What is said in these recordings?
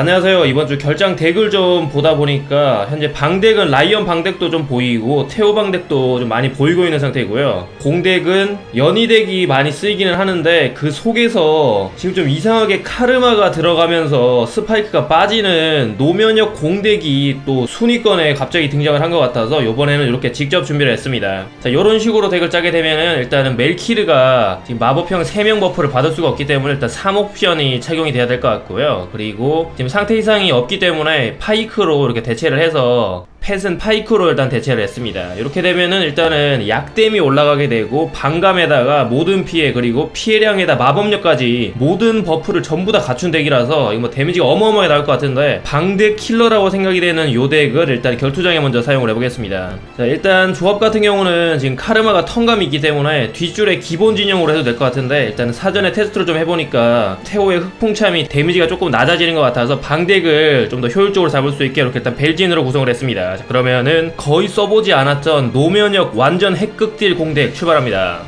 안녕하세요. 이번 주 결장 덱을 좀 보다 보니까 현재 방덱은 라이언 방덱도 좀 보이고 태호 방덱도 좀 많이 보이고 있는 상태이고요. 공덱은 연희덱이 많이 쓰이기는 하는데 그 속에서 지금 좀 이상하게 카르마가 들어가면서 스파이크가 빠지는 노면역 공덱이 또 순위권에 갑자기 등장을 한 것 같아서 이번에는 이렇게 직접 준비를 했습니다. 자, 이런 식으로 덱을 짜게 되면은 일단은 멜키르가 지금 마법형 3명 버프를 받을 수가 없기 때문에 일단 3옵션이 착용이 돼야 될 것 같고요. 그리고 지금 상태 이상이 없기 때문에 파이크로 이렇게 대체를 해서 펫은 파이크로 일단 대체를 했습니다. 이렇게 되면은 일단은 약댐이 올라가게 되고 반감에다가 모든 피해 그리고 피해량에다 마법력까지 모든 버프를 전부 다 갖춘 덱이라서 이거 뭐 데미지가 어마어마하게 나올 것 같은데 방덱 킬러라고 생각이 되는 요 덱을 일단 결투장에 먼저 사용을 해보겠습니다. 자 일단 조합 같은 경우는 지금 카르마가 턴감이 있기 때문에 뒷줄에 기본 진영으로 해도 될 것 같은데 일단 사전에 테스트를 좀 해보니까 태호의 흑풍참이 데미지가 조금 낮아지는 것 같아서 방덱을 좀 더 효율적으로 잡을 수 있게 이렇게 일단 벨진으로 구성을 했습니다. 자, 그러면은 거의 써보지 않았던 노면역 완전 핵극딜 공덱 출발합니다.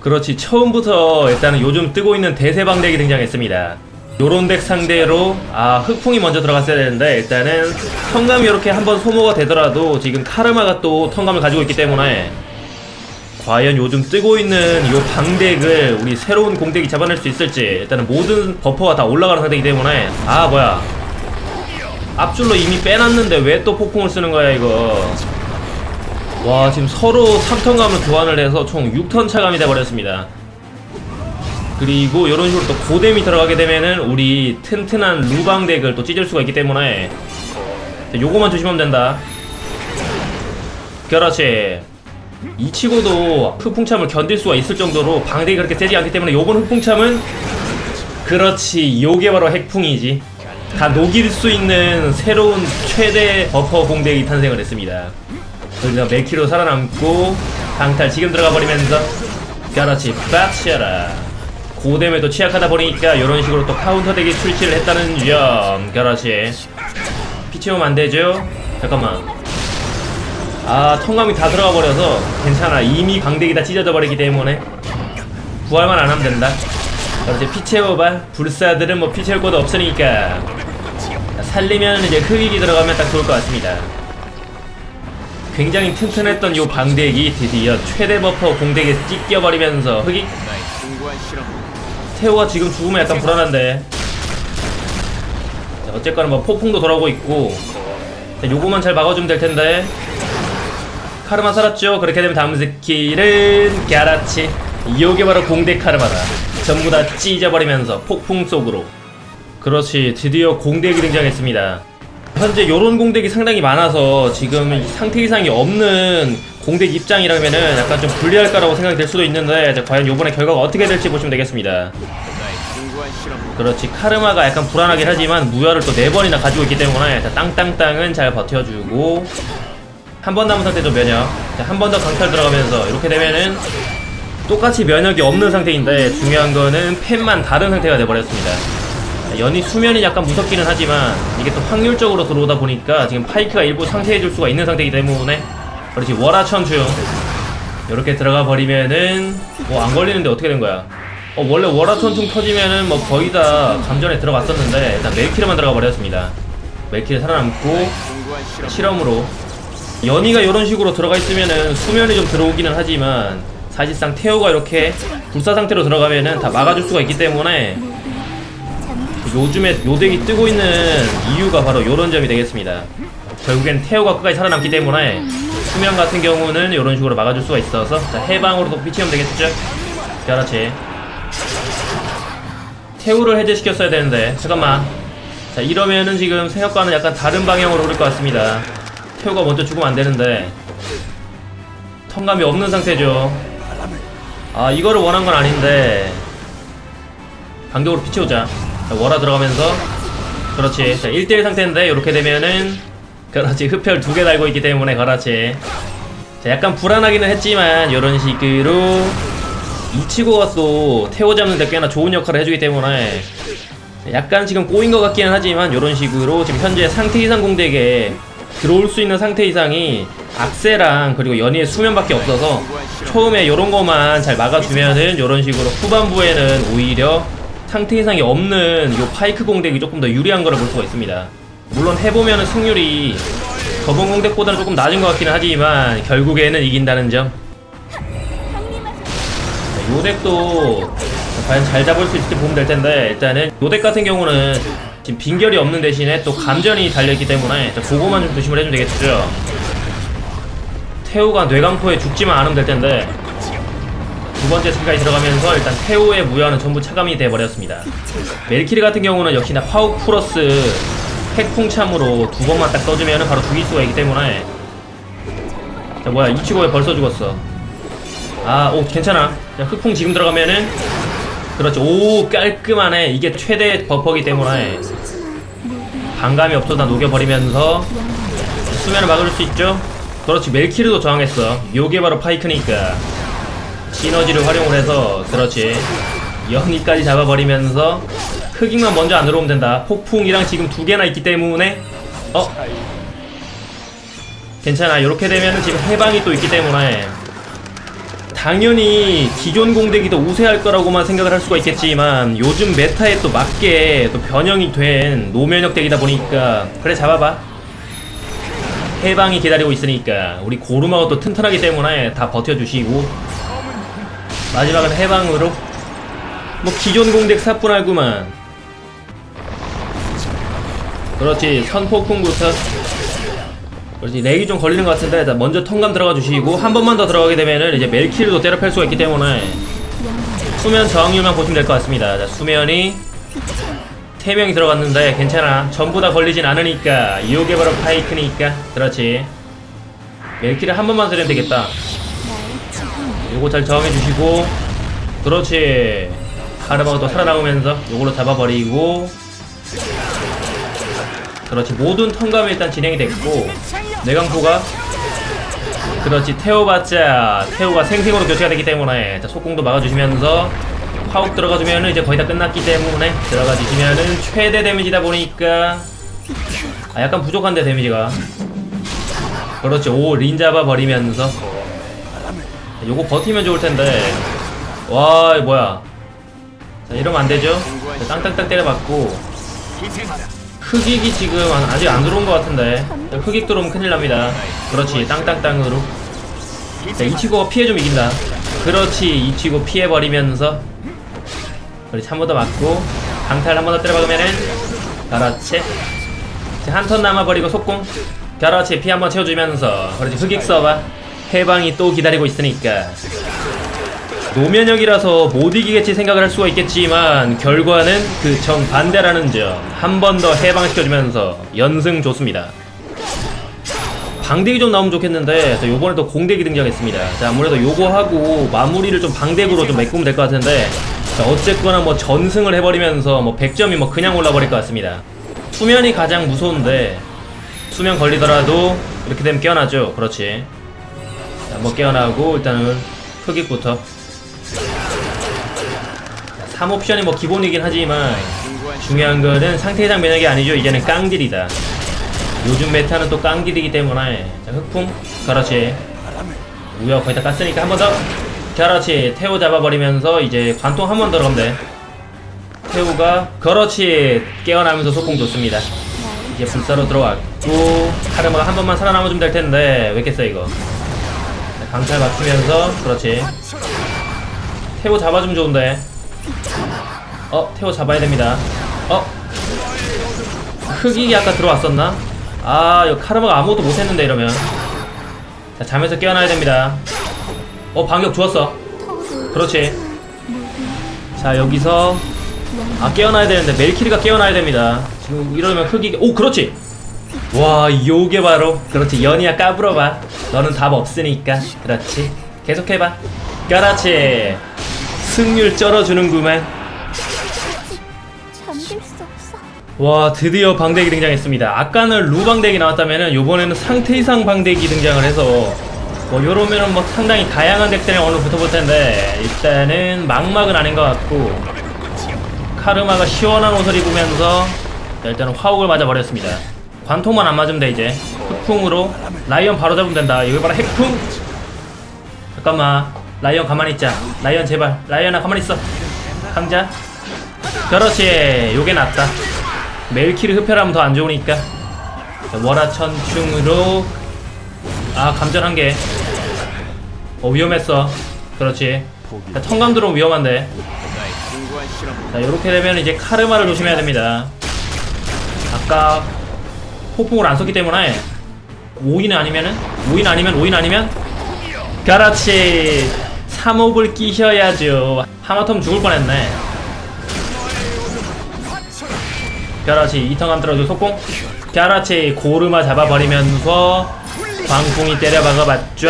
그렇지 처음부터 일단은 요즘 뜨고 있는 대세방 덱이 등장했습니다. 요런 덱 상대로 아 흑풍이 먼저 들어갔어야 되는데 일단은 턴감이 이렇게 한번 소모가 되더라도 지금 카르마가 또 턴감을 가지고 있기 때문에 과연 요즘 뜨고 있는 요 방덱을 우리 새로운 공덱이 잡아낼 수 있을지 일단은 모든 버퍼가 다 올라가는 상태이기 때문에 아 뭐야 앞줄로 이미 빼놨는데 왜 또 폭풍을 쓰는 거야 이거? 와 지금 서로 3턴감을 교환을 해서 총 6턴 차감이 돼버렸습니다. 그리고 이런 식으로 또 고뎀이 들어가게 되면은 우리 튼튼한 루방 덱을 또 찢을 수가 있기 때문에 자, 요거만 조심하면 된다. 그렇지. 이 치고도 흑풍참을 견딜 수가 있을 정도로 방대기 그렇게 세지 않기 때문에 요번 흑풍참은 그렇지. 요게 바로 핵풍이지 다 녹일 수 있는 새로운 최대 버퍼 공대기 탄생을 했습니다. 여기서 멜키로 살아남고 강탈 지금 들어가 버리면서 그렇지 빡쳐라. 고뎀에 도 취약하다 보니까 이런 식으로 또 카운터 덱이 출시를 했다는 점 그렇지 피 채우면 안 되죠? 잠깐만. 아 통감이 다 들어가 버려서 괜찮아. 이미 광대기 다 찢어져 버리기 때문에 부활만 안 하면 된다. 그렇지 피 채워봐. 불사들은 뭐 피 채울 것도 없으니까 살리면 이제 흑익이 들어가면 딱 좋을 것 같습니다. 굉장히 튼튼했던 요 방대기 드디어 최대 버퍼 공대기에 찢겨버리면서 흑익. 태호가 지금 죽으면 약간 불안한데. 자, 어쨌거나 뭐 폭풍도 돌아오고 있고. 자, 요거만 잘 막아주면 될 텐데. 카르마 살았죠? 그렇게 되면 다음 스킬은 갸라치. 요게 바로 공대 카르마다. 전부 다 찢어버리면서 폭풍 속으로 그렇지. 드디어 공대기 등장했습니다. 현재 요런 공대기 상당히 많아서 지금 상태 이상이 없는 공대 입장이라면은 약간 좀 불리할까라고 생각이 될 수도 있는데 자, 과연 요번에 결과가 어떻게 될지 보시면 되겠습니다. 그렇지. 카르마가 약간 불안하긴 하지만 무야를 또 4번이나 가지고 있기 때문에 자, 땅땅땅은 잘 버텨주고 한 번 남은 상태죠 면역. 한 번 더 강탈 들어가면서 이렇게 되면은 똑같이 면역이 없는 상태인데 중요한 거는 펜만 다른 상태가 돼버렸습니다. 자, 연이 수면이 약간 무섭기는 하지만 이게 또 확률적으로 들어오다 보니까 지금 파이크가 일부 상쇄해줄 수가 있는 상태이기 때문에 그렇지 월화천중 이렇게 들어가 버리면은 뭐 안 걸리는데 어떻게 된 거야? 어 원래 월화천중 터지면은 뭐 거의 다 감전에 들어갔었는데 일단 멜키르만 들어가 버렸습니다. 멜키르 살아남고 실험으로 연이가 이런 식으로 들어가 있으면은 수면이 좀 들어오기는 하지만 사실상 태호가 이렇게 불사 상태로 들어가면은 다 막아줄 수가 있기 때문에 요즘에 요덱이 뜨고 있는 이유가 바로 이런 점이 되겠습니다. 결국엔 태호가 끝까지 살아남기 때문에 수면 같은 경우는 이런 식으로 막아줄 수가 있어서 자, 해방으로도 피치면 되겠죠? 그렇지. 태호를 해제시켰어야 되는데 잠깐만. 자 이러면은 지금 생각과는 약간 다른 방향으로 흐를 것 같습니다. 태호가 먼저 죽으면 안 되는데 턴감이 없는 상태죠. 아 이거를 원한 건 아닌데 반격으로 피치우자. 자, 월화 들어가면서 그렇지. 자 1대1 상태인데 이렇게 되면은 그렇지 흡혈 두 개 달고 있기 때문에 그렇지. 자 약간 불안하기는 했지만 이런 식으로 이치고가 또 태워 잡는 데 꽤나 좋은 역할을 해주기 때문에 약간 지금 꼬인 것 같기는 하지만 이런 식으로 지금 현재 상태 이상 공대에 들어올 수 있는 상태 이상이 악세랑 그리고 연희의 수면밖에 없어서 처음에 이런 것만 잘 막아주면은 이런 식으로 후반부에는 오히려 상태 이상이 없는 요 파이크 공덱이 조금 더 유리한 거를 볼 수가 있습니다. 물론 해보면 승률이 저번 공덱보다는 조금 낮은 것 같기는 하지만 결국에는 이긴다는 점. 요 덱도 과연 잘 잡을 수 있을지 보면 될 텐데 일단은 요 덱 같은 경우는 지금 빈결이 없는 대신에 또 감전이 달려있기 때문에 자, 그거만 좀 조심을 해주면 되겠죠. 태우가 뇌강포에 죽지만 않으면 될 텐데 두 번째 스킬까지 들어가면서 일단 태우의 무효는 전부 차감이 돼버렸습니다. 멜키리 같은 경우는 역시나 파워 플러스 핵풍참으로 두 번만 딱 써주면 바로 죽일 수가 있기 때문에. 자 뭐야 이치고에 벌써 죽었어. 아 오 괜찮아. 자, 흑풍 지금 들어가면은 그렇죠. 오 깔끔하네. 이게 최대 버퍼기 때문에. 반감이 없어 다 녹여버리면서 수면을 막을 수 있죠. 그렇지 멜키르도 저항했어. 요게 바로 파이크니까 시너지를 활용을 해서 그렇지. 연이까지 잡아버리면서 흑익만 먼저 안 들어오면 된다. 폭풍이랑 지금 두 개나 있기 때문에 어? 괜찮아. 이렇게 되면 지금 해방이 또 있기 때문에 당연히 기존 공대기 더 우세할 거라고만 생각을 할 수가 있겠지만 요즘 메타에 또 맞게 또 변형이 된 노면역 덱이다 보니까 그래 잡아봐. 해방이 기다리고 있으니까 우리 고르마가 또 튼튼하기 때문에 다 버텨주시고 마지막은 해방으로. 뭐 기존 공덱 사뿐하구만. 그렇지 선폭풍부터. 그렇지 렉이 좀 걸리는 것 같은데 자, 먼저 턴감 들어가 주시고 한 번만 더 들어가게 되면은 이제 멜키르도 때려 팰 수가 있기 때문에 수면 저항률만 보시면 될 것 같습니다. 자, 수면이 3명이 들어갔는데 괜찮아. 전부 다 걸리진 않으니까. 이게 바로 파이크니까. 그렇지. 멜키르 한 번만 들으면 되겠다 요거 잘 저항해 주시고 그렇지. 카르마가 또 살아나오면서 요걸로 잡아버리고 그렇지. 모든 턴감이 일단 진행이 됐고 내강포가 그렇지. 태워봤자 태우가 생생으로 교체가 되기 때문에 자 속공도 막아주시면서 파욱 들어가주면은 이제 거의 다 끝났기 때문에 들어가 주시면은 최대 데미지다 보니까 아 약간 부족한데 데미지가. 그렇지. 오 린 잡아버리면서 요거 버티면 좋을 텐데. 와 뭐야. 자 이러면 안 되죠? 자, 땅땅땅 때려맞고. 흑익이 지금 안- 아직 안 들어온 것 같은데. 자, 흑익 들어오면 큰일 납니다. 그렇지 땅땅땅으로. 자 이치고가 피해 좀 이긴다. 그렇지 이치고 피해버리면서. 그렇지 한 번 더 맞고 강탈 한 번 더 때려박으면은 그렇지 한 턴 남아버리고 속공. 그렇지 피 한 번 채워주면서. 그렇지 흑익 써봐 해방이 또 기다리고 있으니까. 노면역이라서 못 이기겠지 생각을 할 수가 있겠지만 결과는 그 정반대라는 점 한 번 더 해방시켜주면서 연승 좋습니다. 방대기 좀 나오면 좋겠는데 자, 요번에 또 공대기 등장했습니다. 자 아무래도 요거 하고 마무리를 좀 방대구로 좀 메꾸면 될 것 같은데 자, 어쨌거나 뭐 전승을 해버리면서 뭐 100점이 뭐 그냥 올라버릴 것 같습니다. 수면이 가장 무서운데 수면 걸리더라도 이렇게 되면 깨어나죠. 그렇지 자, 한번 깨어나고 일단은 흑익부터. 3옵션이 뭐 기본이긴 하지만 중요한 거는 상태 이상 면역이 아니죠. 이제는 깡딜이다. 요즘 메타는 또 깡딜이기 때문에. 자 흑풍. 그렇지 우여 거의 다 깠으니까 한 번 더 그렇지 태우 잡아버리면서 이제 관통 한번더 들어가면 돼. 태우가 그렇지 깨어나면서 소풍 좋습니다. 이제 불사로 들어왔고 카르마가 한 번만 살아남아주면 될 텐데 왜 깼어 이거? 자, 강탈 맞추면서 그렇지. 태우 잡아주면 좋은데. 어 태우 잡아야 됩니다. 어? 흑익이 아까 들어왔었나? 아 이거 카르마가 아무것도 못했는데 이러면. 자 잠에서 깨어나야 됩니다. 어 반격 좋았어. 그렇지. 자 여기서 아 깨어나야 되는데 멜키리가 깨어나야 됩니다. 지금 이러면 흑익이 오 그렇지 와 요게 바로. 그렇지 연이야 까불어봐. 너는 답 없으니까. 그렇지. 계속해봐. 그렇지. 승률 쩔어주는구만. 잠들 수 없어. 와 드디어 방대기 등장했습니다. 아까는 루 방대기 나왔다면은 요번에는 상태 이상 방대기 등장을 해서 뭐 요러면은 뭐 상당히 다양한 덱들이 오늘 붙어볼 텐데 일단은 막막은 아닌 것 같고 카르마가 시원한 옷을 입으면서 자, 일단은 화옥을 맞아버렸습니다 관통만 안 맞으면 돼 이제. 흑풍으로 라이언 바로 잡으면 된다. 이거 봐라 핵풍. 잠깐만. 라이언 가만히 있자. 라이언 제발. 라이언아 가만히 있어. 강자. 그렇지. 요게 낫다. 멜키를 흡혈하면 더 안 좋으니까. 자, 월화천충으로. 아 감전 한개. 어 위험했어. 그렇지. 자, 청감 들어오면 위험한데. 자 요렇게 되면 이제 카르마를 조심해야 됩니다. 아까 폭풍을 안 썼기 때문에 5인 아니면은 5인 아니면 5인 아니면 그렇지. 3홉을 끼셔야죠. 하마터면 죽을 뻔했네. 그렇지. 이턴감 들어줘 속공. 그렇지. 고르마 잡아버리면서 광풍이 때려박아 봤죠.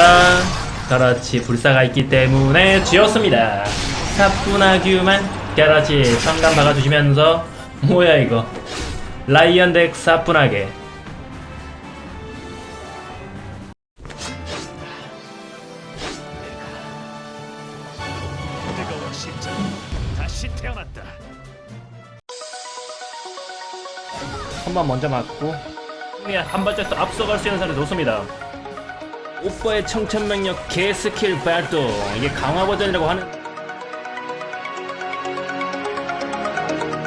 그렇지. 불사가 있기 때문에 쥐었습니다. 사뿐하규만. 그렇지. 청감 박아주시면서. 뭐야 이거. 라이언 덱 사뿐하게 심장 다시 태어났다. 한 번 먼저 맞고. 한 발짝 더 앞서갈 수 있는 상태 놓습니다. 오빠의 청천명력 개 스킬 발동. 이게 강화 버전이라고 하는